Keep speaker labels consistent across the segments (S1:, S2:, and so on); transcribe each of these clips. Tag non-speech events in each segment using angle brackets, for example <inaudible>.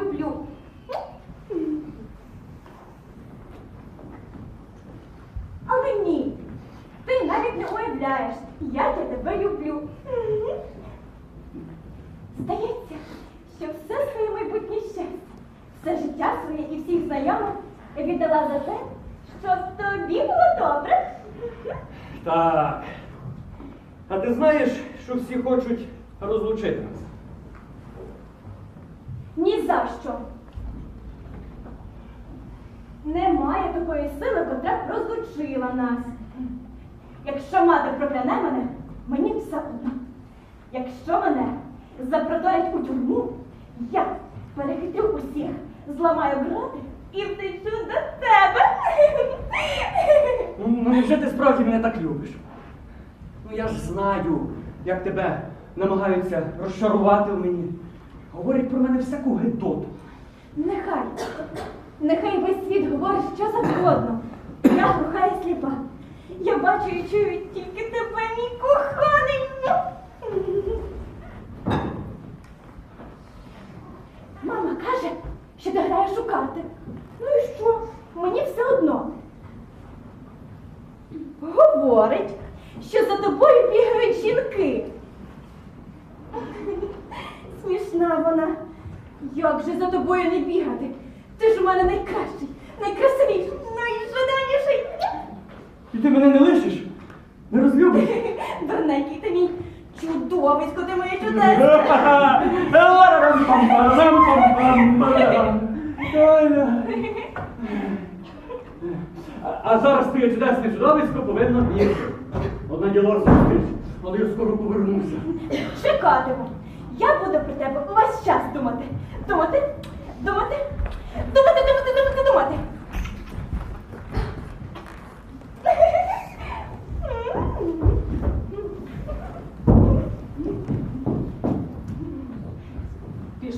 S1: люблю. Але ні, ти навіть не уявляєш, як я тебе люблю. Здається, що все своє майбутнє щастя, все життя своє і всіх знайомих я віддала за те, щоб тобі було добре.
S2: Так. А ти знаєш, що всі хочуть розлучити
S1: за що. Немає такої сили, котра б розлучила нас. Якщо мати прокляне мене, мені все одно. Якщо мене запроторять у тюрму, я перехитрю усіх, зламаю грати і втечу до тебе.
S2: Ну, ну невже ти справді мене так любиш? Ну я ж знаю, як тебе намагаються розчарувати в мені. Говорять про мене всяку гидоту.
S1: Нехай, нехай весь світ говорить що завгодно. Я глуха і сліпа. Я бачу і чую тільки тебе, мій коханий. Мама каже, що ти граєш у карти. Ну і що? Мені все одно. Говорить, що за тобою бігають жінки. Смішна вона. Як же за тобою не бігати? Ти ж у мене найкращий, найкрасивіший, найжаданіший.
S2: І ти мене не лишиш? Не розлюбиш? <laughs>
S1: Дурненький ти мій чудовисько, ти моє чудесне. <laughs>
S2: А- зараз твоє чудесне чудовисько повинно бігти. Одна діло зустріч, але я скоро повернуся.
S1: Чекатиму. Я буду про тебе увесь час думати. Думати, думати, думати, думати, думати, думати.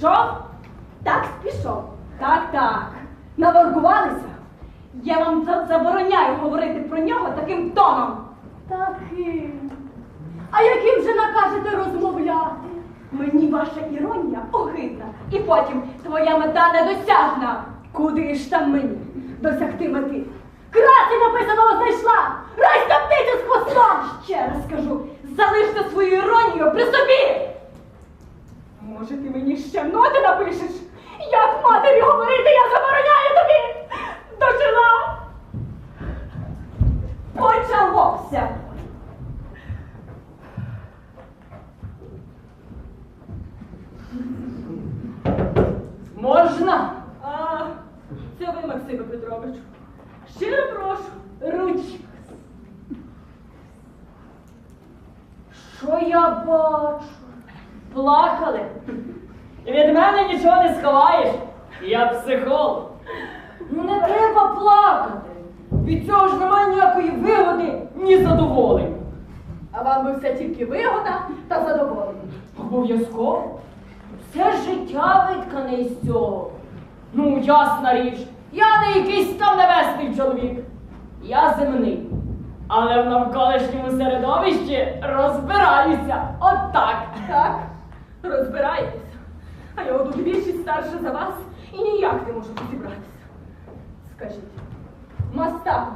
S1: Пішов? Так, пішов. Так, так. Наворгувалися? Я вам забороняю говорити про нього таким тоном. Таким. А яким же накажете розмовляти? Мені ваша іронія огидна. І потім твоя мета недосяжна. Куди ж там мені досягти мети? Крати написаного знайшла! Райська птиця з хвостом! Ще раз скажу, залиште свою іронію при собі! Може, ти мені ще ноти напишеш? Як матері говорити, я забороняю тобі! Дожила! Почалося!
S2: Можна?
S1: А, це ви, Максиме Петровичу. Щиро прошу, ручку. Що я бачу? Плакали?
S3: Від мене нічого не сховаєш. Я психолог.
S1: Ну не треба плакати.
S3: Від цього ж немає ніякої вигоди, ні задоволення.
S1: А вам би все тільки вигода та задоволення.
S3: Обов'язково. Все життя виткане із цього. Ну, ясна річ, я не якийсь там небесний чоловік. Я земний. Але в навколишньому середовищі розбираюся. От так.
S1: Так, розбираєтеся. А я буду двічі старша за вас і ніяк не можу розібратися. Скажіть, Мастак,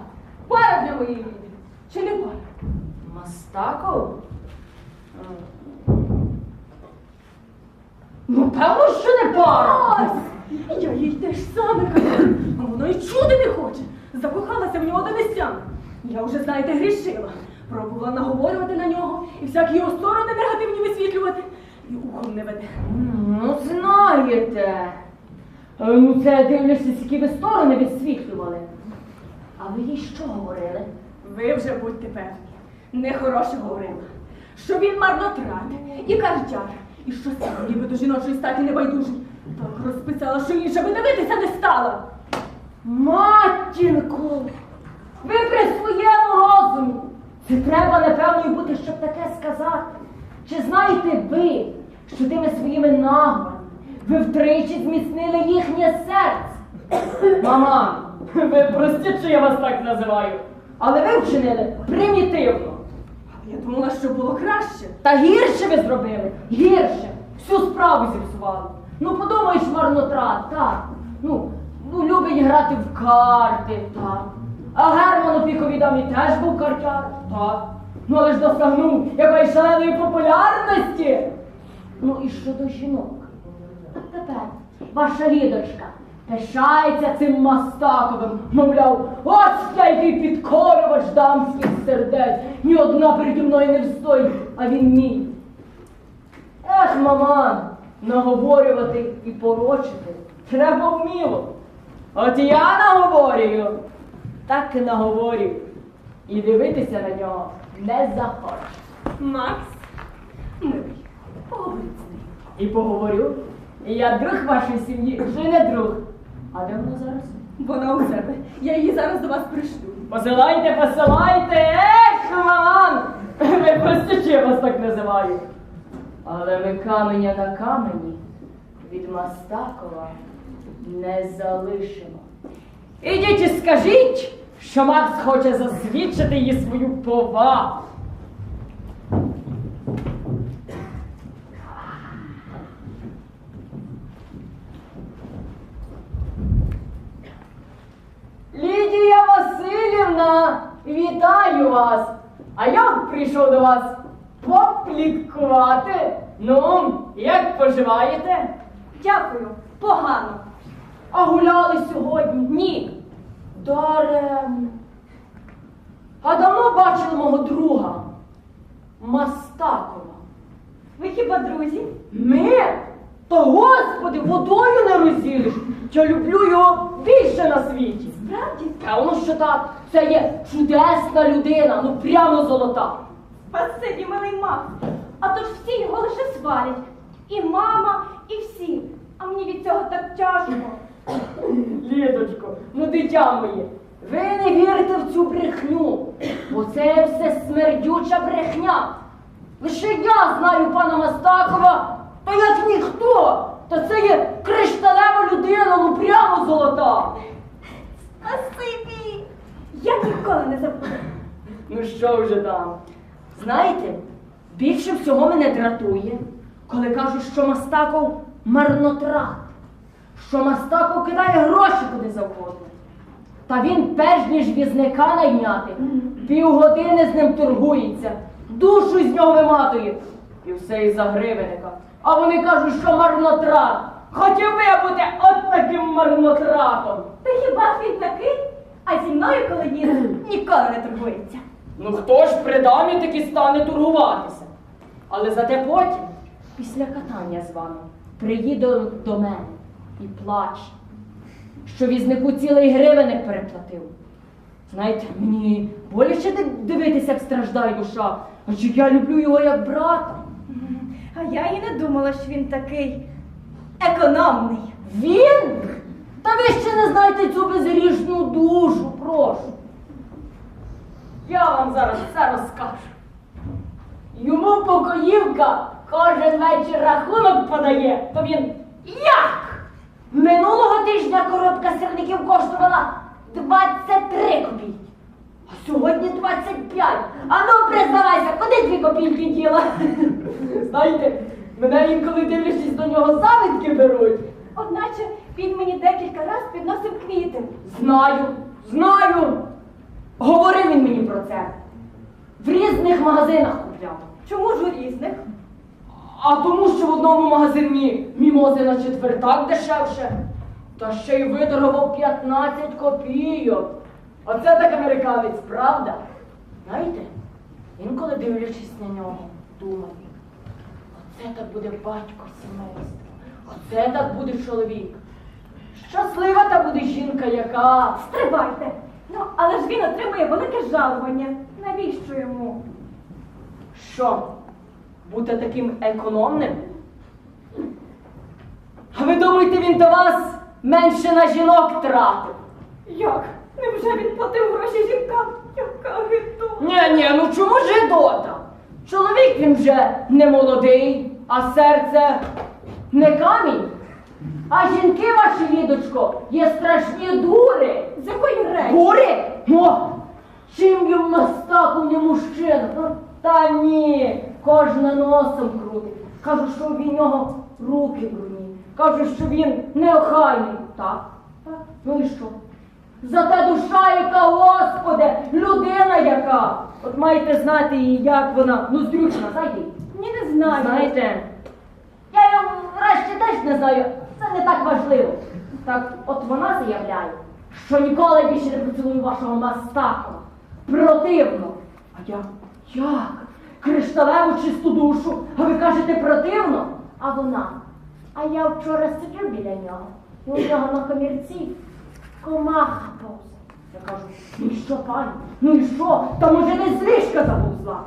S1: пара для моєї Ліди чи не пара?
S3: Мастаков? Ну, певно, що не пара.
S1: Ось! Я їй те ж саме кажу, а вона й чути не хоче. Закохалася в нього до нестями. Я вже, знаєте, грішила. Пробувала наговорювати на нього і всякі його сторони негативні висвітлювати. І ухом не веде.
S3: Ну, знаєте. Е, Ну, це дивлячись, які ви сторони відсвітлювали. А ви їй що говорили?
S1: Ви вже будьте певні. Нехороше говорила. Що він марнотрат і картяр, і що сам ніби до жіночої статі не байдужий. Так розписала, що інша би дивитися не стала.
S3: Матінко! Ви при своєму розумі. Це треба, напевно, бути, щоб таке сказати. Чи знаєте ви, що тими своїми нагами ви втричі зміцнили їхнє серце? Мама, ви простіть, що я вас так називаю, але ви вчинили примітивно.
S1: Я думала, що було краще.
S3: Та гірше ви зробили, гірше. всю справу зіпсували. Ну подумаєш, марнотрат, так. Ну, ну любить грати в карти, так. А Герман у піковій дамі теж був картяр, так. Ну але ж досягнув якоїсь шаленої популярності. Ну і щодо жінок. А тепер ваша лідочка пишається цим Мастаковим, мовляв, ось я який підкорювач дамських сердець, ні одна переді мною не встоїть, а він мій. Ех, маман, наговорювати і порочити треба вміло. От я наговорюю, так і наговорю. І дивитися на нього не захочу.
S1: Макс, милий, поговори з нею.
S3: І поговорю. Я друг вашої сім'ї, вже не друг. А де вона зараз?
S1: Вона у себе. Я її зараз до вас пришлю.
S3: Посилайте, посилайте! Ех, маман! Ви простячи, вас так називаю. Але ми каменя на камені від Мастакова не залишимо. Ідіть і скажіть, що Макс хоче засвідчити їй свою повагу. Лідія Васильівна, вітаю вас! А я прийшов до вас попліткувати. Ну, як поживаєте?
S1: Дякую, погано.
S3: А гуляли сьогодні? Ні. Даремно. А давно бачили мого друга Мастакова.
S1: Ви хіба друзі?
S3: Ми? Та господи, водою не розілиш. Я люблю його більше на світі.
S1: Справді?
S3: Певно, що так. Це є чудесна людина, ну прямо золота.
S1: Спасибі, милий Макс. А то ж всі його лише сварять. І мама, і всі. А мені від цього так тяжко.
S3: Лідочко, ну дитя моє, ви не вірите в цю брехню, бо це все смердюча брехня. Лише я знаю пана Мастакова, та як ніхто. Та це є кришталева людина, ну прямо золота.
S1: Спасибі. Я ніколи не забуду.
S3: Ну що вже там? Знаєте, більше всього мене дратує, коли кажуть, що Мастаков марнотрат, що Мастаков кидає гроші куди завгодно. Та він, перш ніж візника найняти, півгодини з ним торгується, душу з нього виматує. І все із-за гривенника. А вони кажуть, що марнотрат. Хотів би я бути от таким марнотратом.
S1: Та хіба ж він такий? А зі мною, коли <clears throat> ніколи не турбується.
S3: Ну хто ж при дамі таки стане торгуватися? Але зате потім, після катання з вами, приїде до мене і плаче, що візнику цілий гривенник переплатив. Знаєте, мені боляче дивитися, як страждає душа, адже я люблю його як брата.
S1: А я і не думала, що він такий економний.
S3: Він? Та ви ще не знаєте цю безгрішну душу, прошу. Я вам зараз все розкажу. Йому покоївка кожен вечір рахунок подає, то він як? Сирників коштувала 23 копійки. А сьогодні 25. А ну признавайся, куди дві копійки діла? <laughs> Знаєте, мене інколи дивлячись до нього завідки беруть.
S1: Одначе він мені декілька разів підносив квіти.
S3: Знаю, знаю. Говорив він мені про це. В різних магазинах купляв.
S1: Чому ж у різних?
S3: А тому, що в одному магазині мімози на четвертак дешевше. Та ще й виторгував 15 копійок. Оце так американець, правда? Знаєте, інколи дивлячись на нього, думаю, оце так буде батько сімейства, оце так буде чоловік. Щаслива та буде жінка, яка.
S1: Стривайте. Ну, але ж він отримує велике жалування. Навіщо йому?
S3: Що? Бути таким економним? А ви думаєте, він до вас менше на жінок тратив?
S1: Як? Невже він платив гроші жінкам? Яка гидота.
S3: Ні, ні, ну чому ж гидота? Чоловік він вже не молодий, а серце не камінь. А жінки ваші, Лідочко, є страшні дури.
S1: З якої речі?
S3: Дури? О, чим їм мастаку не мужчина? Ну, Та ні, кожна носом крутить. Кажу, що він нього руки брудні. Кажуть, що він неохайний. Так? Так. Ну і що? Зате душа, яка, Господи, людина яка. От маєте знати її, як вона. Ну, зручна, знаєте?
S1: Ні, не знаю.
S3: Знаєте, я його врешті теж не знаю. Це не так важливо. Так от вона заявляє, що ніколи більше не поцілую вашого мастака. Противно. А я як? Кришталеву чисту душу, а ви кажете противно? А вона. А я вчора сиджу біля нього, і у нього на комірці комаха повзе. Я кажу, ну і що, пані? Ну і що? Та може десь з ліжка заповзла?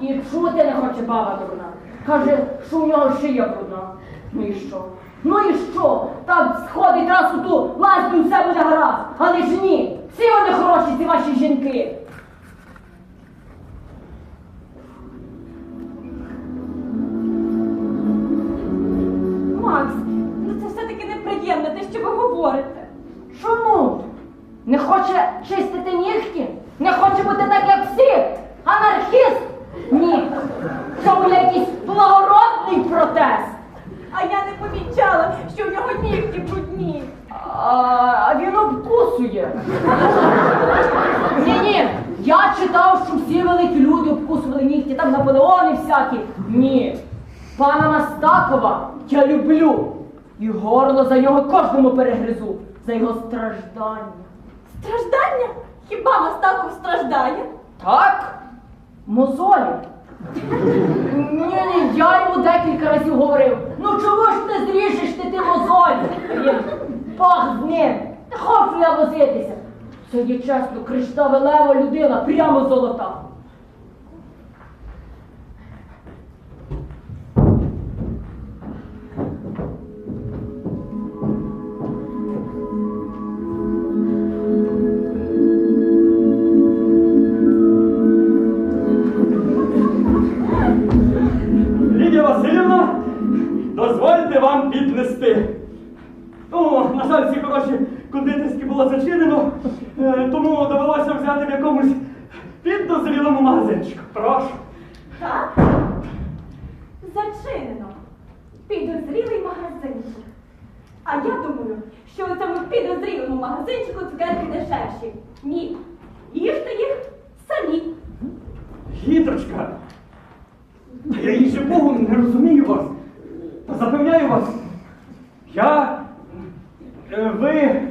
S3: І чути не хоче баба дурна. Каже, що у нього шия брудна. Ну і що? Ну і що? Так сходить раз у ту лазню, все буде гаразд. Але ж ні, всі вони хороші, ці ваші жінки. Всякі. Ні. Пана Мастакова я люблю. І горло за нього кожному перегризу. За його страждання.
S1: Страждання? Хіба Мастаков страждає?
S3: Так? Мозолі. Ні, ні, я йому декілька разів говорив. Ну чого ж ти зріжеш ти ті мозолі? Бог з ним. Не хочу я возитися. Це є чесно, кришталева людина, прямо золота.
S2: Дозвольте вам піднести. Ну, на жаль, всі хороші кондитерські було зачинено, е, тому довелося взяти в якомусь піддозрілому магазинчику. Прошу.
S1: Так? Зачинено. Підозрілий магазинчик. А я думаю, що у цьому підозрілому магазинчику цукерки дешевші. Ні. Їжте їх самі.
S2: Гідрочка, та я їй же Богу не розумію вас. Запевняю вас, я. е, ви.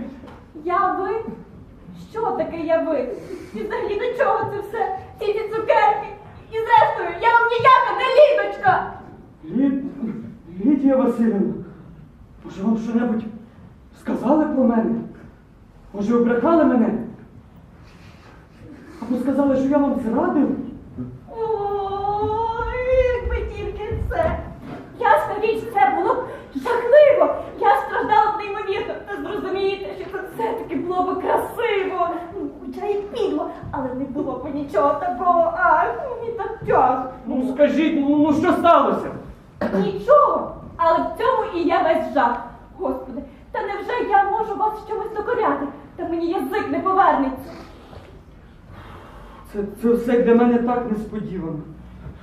S1: Я ви? Що таке я ви? І взагалі до чого це все? Ці ці цукерки? І зрештою, я вам ніяка не лідочка!
S2: Лід... Лідія Васильівна, може вам що-небудь сказали про мене? Може, обрехали мене? Або сказали, що я вам зрадив?
S1: Ой, якби тільки це. Ясна річ, це було б жахливо. Я страждала б неймовірно. Та зрозумієте, що це все-таки було б красиво. Ну, Хоча і підло, але не було б нічого такого. Ах, мені так тяжко.
S2: Ну скажіть, ну, ну що сталося?
S1: Нічого, але в цьому і є весь жах. Господи, та невже я можу вас чомусь докоряти? Та мені язик не повернеться.
S2: Це, це все для мене так несподівано.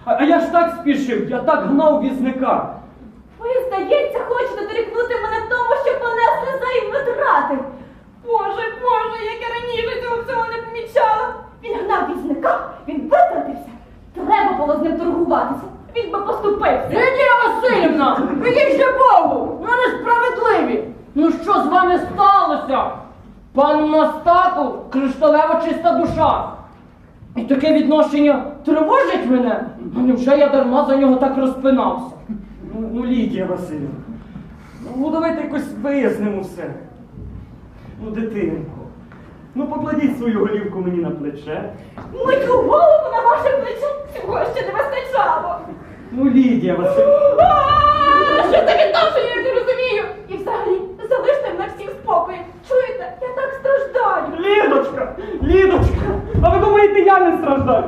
S2: А, а я ж так спішив, я так гнав візника.
S1: Ви, здається, хочете дорікнути мене в тому, що понесли за і витрати. Боже, Боже, як я раніше цього всього не помічала. Він гнав візника, він витратився. Треба було з ним торгуватися. Він би поступився.
S3: Лідія Васильівна, який же Богу! Ну несправедливі! Ну що з вами сталося? Пан Мастаков, кришталева чиста душа. І таке відношення тривожить мене. Ну невже я дарма за нього так розпинався?
S2: Ну, ну Лідія Васильівна, ну давайте якось вияснимо все. Ну, дитинко, ну покладіть свою голівку мені на плече.
S1: Мою голову на ваше плече цього ще не вистачало.
S2: Ну, Лідія Васильівна.
S1: А, Що це відношення, я не розумію. І взагалі, залиште мене всіх спокої. Чуєте, я так страждаю.
S2: Лідочка! Лідочка! А ви думаєте, я не страждаю?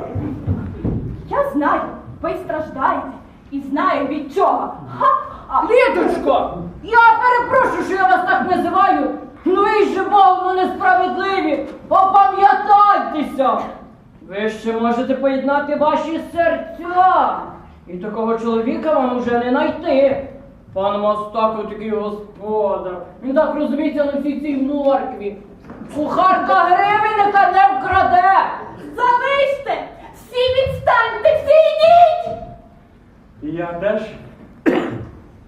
S1: Я знаю, ви страждаєте. І знаю від чого. Ха-ха.
S3: Лідочко, я перепрошую, що я вас так називаю. Ну і Богу, ну несправедливі. Опам'ятайтеся. Ви ще можете поєднати ваші серця. І такого чоловіка вам уже не знайти. Пан Мастако такий господар. Він так розуміється на всій цій моркві. Кухарка гривенника не вкраде.
S1: Залиште! Всі відстаньте, всі йдіть!
S2: І я теж.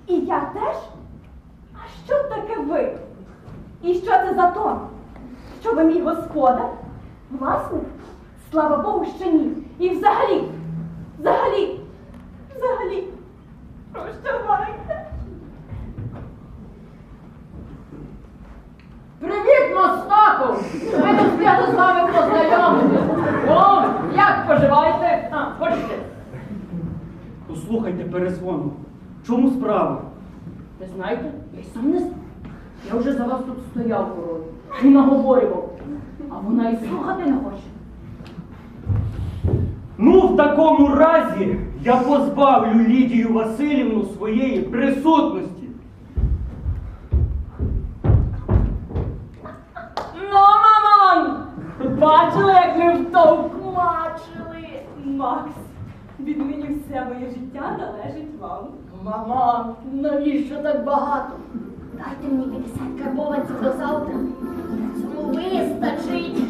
S1: І я теж? А що таке ви? І що це за тон? Що ви мій господар? Власник? Слава Богу, що ні. І взагалі, взагалі, прощавайте.
S3: Привіт, Мастако! Ми не встигли з вами познайомитися. О, як поживаєте? А, хочете?
S2: Послухайте перезвону. В чому справа?
S3: Ви знаєте, я й сам не знаю. Я вже за вас тут стояв порою і наговорював. А вона і слухати не хоче.
S2: Ну, в такому разі я позбавлю Лідію Васильівну своєї присутності.
S3: Ну, мамон! Бачили, як ми втовкмачили?
S1: Макс, віднині все моє життя належить вам.
S3: Мама, навіщо так багато?
S4: Дайте мені 50 карбованців до завтра. Цьому вистачить.